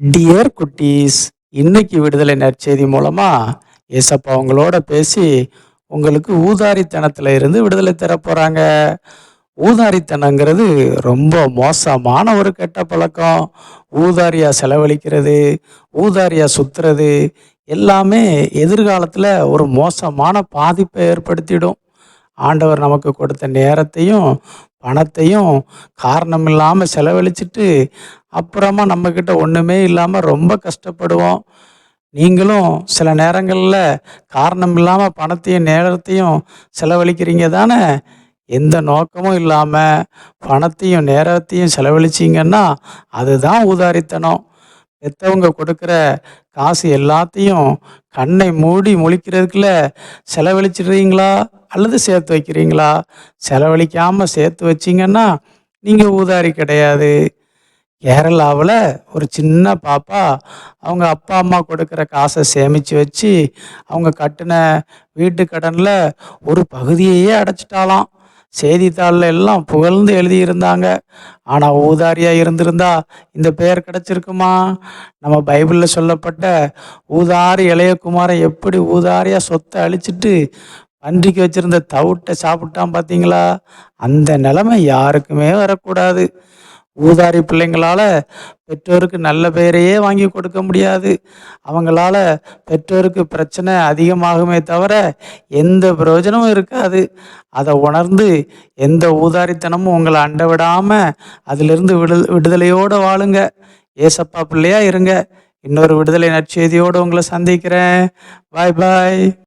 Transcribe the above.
Dear குட்டீஸ் இன்னைக்கு விடுதலை நற்செய்தி மூலமா ஏசப்பா உங்களோட பேசி உங்களுக்கு ஊதாரித்தனத்துல இருந்து விடுதலை தர போறாங்க. ஊதாரித்தனங்கிறது ரொம்ப மோசமான ஒரு கெட்ட பழக்கம். ஊதாரியா செலவழிக்கிறது ஊதாரியா சுத்துறது எல்லாமே எதிர்காலத்துல ஒரு மோசமான பாதிப்பை ஏற்படுத்திடும். ஆண்டவர் நமக்கு கொடுத்த நேரத்தையும் பணத்தையும் காரணம் இல்லாமல் செலவழிச்சிட்டு அப்புறமா நம்மக்கிட்ட ஒன்றுமே இல்லாமல் ரொம்ப கஷ்டப்படுவோம். நீங்களும் சில நேரங்களில் காரணம் இல்லாமல் பணத்தையும் நேரத்தையும் செலவழிக்கிறீங்க தானே? எந்த நோக்கமும் இல்லாமல் பணத்தையும் நேரத்தையும் செலவழிச்சிங்கன்னா அதுதான் உதாரித்தனம் பெற்றவங்க கொடுக்குற காசு எல்லாத்தையும் கண்ணை மூடி முழிக்கிறதுக்குள்ள செலவழிச்சிடுறீங்களா? அல்லது சேர்த்து வைக்கிறீங்களா? செலவழிக்காமல் சேர்த்து வச்சீங்கன்னா நீங்கள் ஊதாரி கிடையாது. கேரளாவில் ஒரு சின்ன பாப்பா அவங்க அப்பா அம்மா கொடுக்குற காசை சேமித்து வச்சு அவங்க கட்டின வீட்டு கடனில் ஒரு பகுதியையே அடைச்சிட்டாலாம் செய்தித்தாளில் எல்லாம் புகழ்ந்து எழுதியிருந்தாங்க. ஆனால் ஊதாரியாக இருந்திருந்தா இந்த பெயர் கிடச்சிருக்குமா? நம்ம பைபிளில் சொல்லப்பட்ட ஊதாரி இளையகுமாரை எப்படி ஊதாரியாக சொத்தை அழிச்சிட்டு பன்றிக்கு வச்சிருந்த தவிட்டை சாப்பிட்டான் பார்த்தீங்களா? அந்த நிலைமை யாருக்குமே வரக்கூடாது. ஊதாரி பிள்ளைங்களால பெற்றோருக்கு நல்ல பெயரையே வாங்கி கொடுக்க முடியாது. அவங்களால பெற்றோருக்கு பிரச்சனை அதிகமாகுமே தவிர எந்த பிரயோஜனமும் இருக்காது. அதை உணர்ந்து எந்த ஊதாரித்தனமும் உங்களை அண்ட விடாமல் அதிலிருந்து விடு விடுதலையோடு வாழுங்க. ஏசப்பா பிள்ளையா இருங்க. இன்னொரு விடுதலை நற்செய்தியோடு உங்களை சந்திக்கிறேன். பாய் பாய்.